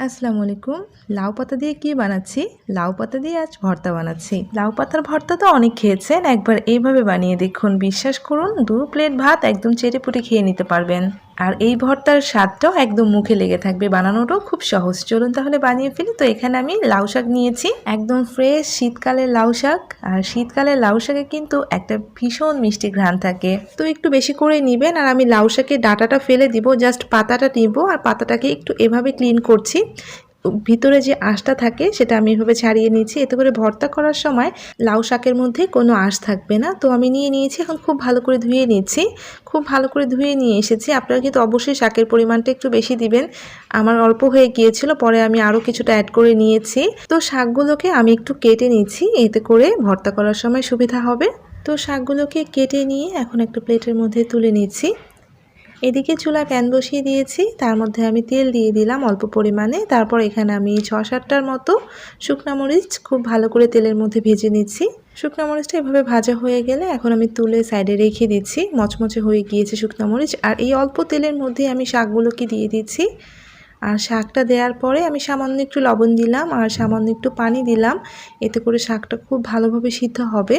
আসসালামু আলাইকুম। লাউ পাতা দিয়ে কি বানাচ্ছি? লাউ পাতা দিয়ে আজ ভর্তা বানাচ্ছি। লাউ পাতার ভর্তা তো অনেক খেয়েছেন, একবার এইভাবে বানিয়ে দেখুন। বিশ্বাস করুন, দু প্লেট ভাত একদম চেরে পুটে খেয়ে নিতে পারবেন। আর এই ভর্তার স্বাদটাও একদম মুখে লেগে থাকবে। বানানোটাও খুব সহজ। চলুন তাহলে বানিয়ে ফেলি। তো এখানে আমি লাউ শাক নিয়েছি। একদম ফ্রেশ শীতকালের লাউ শাক। আর শীতকালের লাউ শাকে কিন্তু একটা ভীষণ মিষ্টি ঘ্রাণ থাকে। তো একটু বেশি করে নিবেন আর আমি লাউ শাকের ডাটাটা ফেলে দিব। জাস্ট পাতাটা নিব আর পাতাটাকে একটু এভাবে ক্লিন করছি। ভিতরে যে আঁশটা থাকে সেটা আমি এভাবে ছাড়িয়ে নিয়েছি। এতে করে ভর্তা করার সময় লাউ শাকের মধ্যে কোনো আঁশ থাকবে না। তো আমি নিয়ে নিয়েছি, এখন খুব ভালো করে ধুয়ে নিচ্ছি। খুব ভালো করে ধুয়ে নিয়ে এসেছি। আপনারা কিন্তু অবশ্যই শাকের পরিমাণটা একটু বেশি দিবেন। আমার অল্প হয়ে গিয়েছিল, পরে আমি আরও কিছুটা অ্যাড করে নিয়েছি। তো শাকগুলোকে আমি একটু কেটে নিচ্ছি, এতে করে ভর্তা করার সময় সুবিধা হবে। তো শাকগুলোকে কেটে নিয়ে এখন একটা প্লেটের মধ্যে তুলে নিচ্ছি। এদিকে চুলায় প্যান বসিয়ে দিয়েছি, তার মধ্যে আমি তেল দিয়ে দিলাম অল্প পরিমাণে। তারপর এখানে আমি ছ সাতটার মতো শুকনা মরিচ খুব ভালো করে তেলের মধ্যে ভেজে নিচ্ছি। শুকনা মরিচটা এভাবে ভাজা হয়ে গেলে এখন আমি তুলে সাইডে রেখে দিচ্ছি। মচমচে হয়ে গিয়েছে শুকনা মরিচ। আর এই অল্প তেলের মধ্যে আমি শাকগুলোকে দিয়ে দিচ্ছি। আর শাকটা দেওয়ার পরে আমি সামান্য একটু লবণ দিলাম আর সামান্য একটু পানি দিলাম। এতে করে শাকটা খুব ভালোভাবে সিদ্ধ হবে।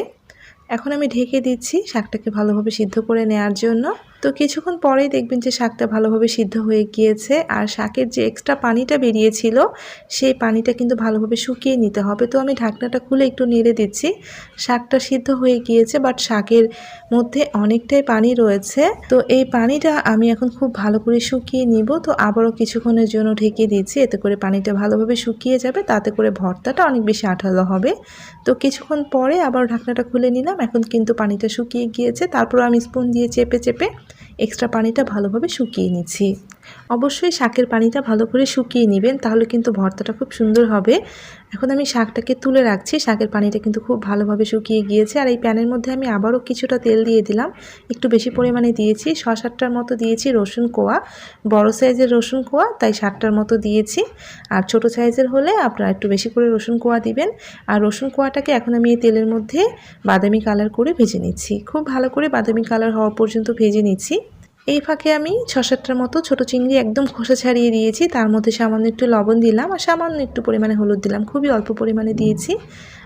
এখন আমি ঢেকে দিচ্ছি শাকটাকে ভালোভাবে সিদ্ধ করে নেওয়ার জন্য। তো কিছুক্ষণ পরেই দেখবেন যে শাকটা ভালোভাবে সিদ্ধ হয়ে গিয়েছে আর শাকের যে এক্সট্রা পানিটা বেরিয়েছিল, সেই পানিটা কিন্তু ভালোভাবে শুকিয়ে নিতে হবে। তো আমি ঢাকনাটা খুলে একটু নেড়ে দিচ্ছি। শাকটা সিদ্ধ হয়ে গিয়েছে বাট শাকের মধ্যে অনেকটাই পানি রয়েছে। তো এই পানিটা আমি এখন খুব ভালো করে শুকিয়ে নিব। তো আবারও কিছুক্ষণের জন্য ঢেকে দিচ্ছি। এতে করে পানিটা ভালোভাবে শুকিয়ে যাবে। তাতে করে ভর্তাটা অনেক বেশি আঠালো হবে। তো কিছুক্ষণ পরে আবার ঢাকনাটা খুলে নিলাম। এখন কিন্তু পানিটা শুকিয়ে গিয়েছে। তারপর আমি স্পুন দিয়ে চেপে চেপে এক্সট্রা পানিটা ভালোভাবে শুকিয়ে নিচ্ছি। অবশ্যই শাকের পানিটা ভালো করে শুকিয়ে নেবেন, তাহলে কিন্তু ভর্তাটা খুব সুন্দর হবে। এখন আমি শাকটাকে তুলে রাখছি, শাকের পানিটা কিন্তু খুব ভালোভাবে শুকিয়ে গিয়েছে। আর এই প্যানের মধ্যে আমি আবারও কিছুটা তেল দিয়ে দিলাম, একটু বেশি পরিমাণে দিয়েছি। ছ সাতটার মতো দিয়েছি রসুন কোয়া, বড় সাইজের রসুন কোয়া, তাই সাতটার মতো দিয়েছি। আর ছোট সাইজের হলে আপনারা একটু বেশি করে রসুন কোয়া দিবেন। আর রসুন কোয়াটাকে এখন আমি এই তেলের মধ্যে বাদামি কালার করে ভেজে নিচ্ছি। খুব ভালো করে বাদামি কালার হওয়া পর্যন্ত ভেজে নিচ্ছি। এই ফাঁকে আমি ছ সাতটার মতো ছোটো চিংড়ি একদম খোসা ছাড়িয়ে দিয়েছি। তার মধ্যে সামান্য একটু লবণ দিলাম আর সামান্য একটু পরিমাণে হলুদ দিলাম। খুবই অল্প পরিমাণে দিয়েছি।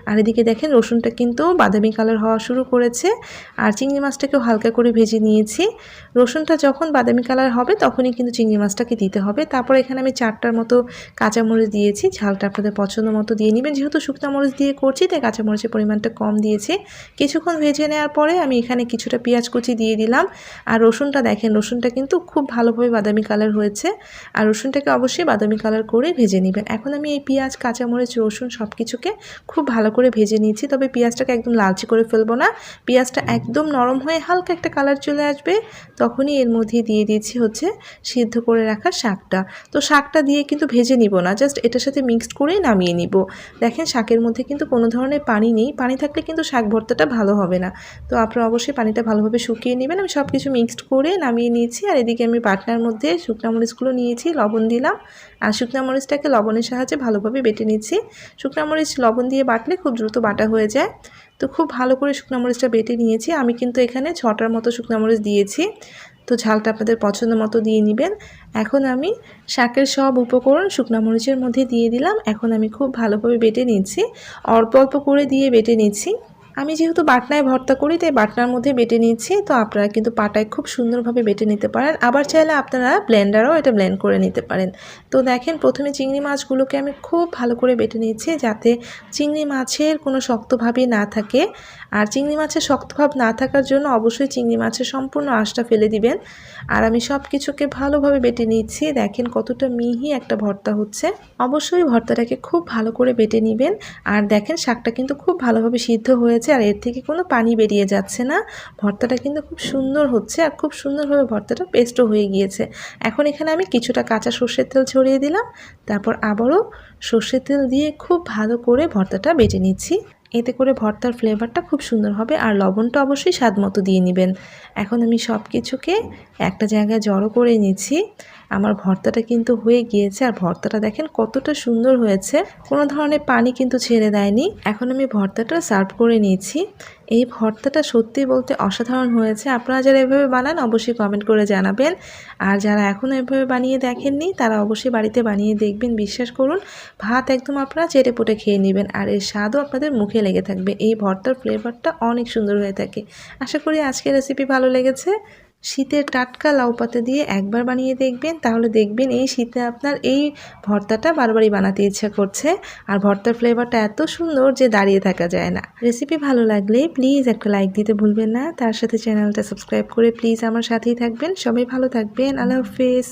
আর এদিকে দেখেন রসুনটা কিন্তু বাদামি কালার হওয়া শুরু করেছে, আর চিংড়ি মাছটাকেও হালকা করে ভেজে নিয়েছি। রসুনটা যখন বাদামি কালার হবে তখনই কিন্তু চিংড়ি মাছটাকে দিতে হবে। তারপর এখানে আমি চারটার মতো কাঁচামরিচ দিয়েছি, ঝালটা আপনাদের পছন্দ মতো দিয়ে নেবেন। যেহেতু মরিচ দিয়ে করছি, তাই কাঁচামরিচের পরিমাণটা কম দিয়েছি। কিছুক্ষণ ভেজে নেওয়ার পরে আমি এখানে কিছুটা পেঁয়াজ কুচি দিয়ে দিলাম। আর রসুনটা দেখেন, রসুনটা কিন্তু খুব ভালোভাবে বাদামি কালার হয়েছে। আর রসুনটাকে অবশ্যই বাদামি কালার করে ভেজে নেবেন। এখন আমি এই পেঁয়াজ, কাঁচামরিচ, রসুন সব কিছুকে খুব ভালো করে ভেজে নিয়েছি। তবে পেঁয়াজটাকে একদম লালচে করে ফেলব না। পেঁয়াজটা একদম নরম হয়ে হালকা একটা কালার চলে আসবে। তখনই এর মধ্যে দিয়ে দিয়েছি হচ্ছে সিদ্ধ করে রাখা শাকটা। তো শাকটা দিয়ে কিন্তু ভেজে নিব না জাস্ট এটার সাথে মিক্সড করেই নামিয়ে নিব। দেখেন শাকের মধ্যে কিন্তু কোনো ধরনের পানি নেই। পানি থাকলে কিন্তু শাক ভর্তাটা ভালো হবে না। তো আপনারা অবশ্যই পানিটা ভালোভাবে শুকিয়ে নেবেন। আমি সব কিছু মিক্সড করে নামিয়ে নিয়েছি। আর এদিকে আমি বাটনার মধ্যে শুকনো মরিচগুলো নিয়েছি, লবণ দিলাম। আর শুকনো মরিচটাকে লবণের সাহায্যে ভালোভাবে বেটে নিচ্ছি। শুকনো মরিচ লবণ দিয়ে বাটলে খুব দ্রুত বাটা হয়ে যায়। তো খুব ভালো করে শুকনো মরিচটা বেটে নিয়েছি। আমি কিন্তু এখানে ছটার মতো শুকনো মরিচ দিয়েছি। তো ঝালটা আপনাদের পছন্দ মতো দিয়ে নেবেন। এখন আমি শাকের সব উপকরণ শুকনো মরিচের মধ্যে দিয়ে দিলাম। এখন আমি খুব ভালোভাবে বেটে নিচ্ছি অল্প অল্প করে দিয়ে বেটে নিচ্ছি আমি যেহেতু বাটনায় ভর্তা করি, তাই বাটনার মধ্যে বেটে নিচ্ছি। তো আপনারা কিন্তু পাটায় খুব সুন্দরভাবে বেটে নিতে পারেন। আবার চাইলে আপনারা ব্লেন্ডারও এটা ব্লেন্ড করে নিতে পারেন। তো দেখেন, প্রথমে চিংড়ি মাছগুলোকে আমি খুব ভালো করে বেটে নিচ্ছি যাতে চিংড়ি মাছের কোনো শক্তভাবই না থাকে। আর চিংড়ি মাছের শক্তভাব না থাকার জন্য অবশ্যই চিংড়ি মাছের সম্পূর্ণ আঁশটা ফেলে দিবেন। আর আমি সব কিছুকে ভালোভাবে বেটে নিচ্ছি। দেখেন কতটা মিহি একটা ভর্তা হচ্ছে। অবশ্যই ভর্তাটাকে খুব ভালো করে বেটে নেবেন। আর দেখেন, শাকটা কিন্তু খুব ভালোভাবে সিদ্ধ হয়েছে আর এর থেকে কোনো পানি বেরিয়ে যাচ্ছে না। ভর্তাটা কিন্তু খুব সুন্দর হচ্ছে আর খুব সুন্দরভাবে ভর্তাটা পেস্টও হয়ে গিয়েছে। এখন এখানে আমি কিছুটা কাঁচা সর্ষের তেল ছড়িয়ে দিলাম। তারপর আবারও সর্ষের তেল দিয়ে খুব ভালো করে ভর্তাটা বেটে নিচ্ছি। এতে করে ভর্তার ফ্লেভারটা খুব সুন্দর হবে আর লবণটা অবশ্যই স্বাদ মতো দিয়ে নেবেন। এখন আমি সব কিছুকে একটা জায়গায় জড়ো করে নিচ্ছি। আমার ভর্তাটা কিন্তু হয়ে গিয়েছে আর ভর্তাটা দেখেন কতটা সুন্দর হয়েছে। কোনো ধরনের পানি কিন্তু ছেড়ে দেয়নি। এখন আমি ভর্তাটা সার্ভ করে নিয়েছি। এই ভর্তাটা সত্যি বলতে অসাধারণ হয়েছে। আপনারা যারা এভাবে বানান অবশ্যই কমেন্ট করে জানাবেন। আর যারা এখনও এভাবে বানিয়ে দেখেননি, তারা অবশ্যই বাড়িতে বানিয়ে দেখবেন। বিশ্বাস করুন, ভাত একদম আপনারা চেটে পুটে খেয়ে নেবেন। আর এর স্বাদও আপনাদের মুখে লেগে থাকবে। এই ভর্তার ফ্লেভারটা অনেক সুন্দর হয়ে থাকে। আশা করি আজকের রেসিপি ভালো লেগেছে। শীতের টাটকা লাউ পাতা দিয়ে একবার বানিয়ে দেখবেন, তাহলে দেখবেন এই শীতে আপনার এই ভর্তাটা বারবারই বানাতে ইচ্ছা করছে। আর ভর্তার ফ্লেভারটা এত সুন্দর যে দাঁড়িয়ে থাকা যায় না। রেসিপি ভালো লাগলে প্লিজ একটা লাইক দিতে ভুলবেন না। তার সাথে চ্যানেলটা সাবস্ক্রাইব করে প্লিজ আমার সাথেই থাকবেন। সবাই ভালো থাকবেন। আল্লাহ হাফেজ।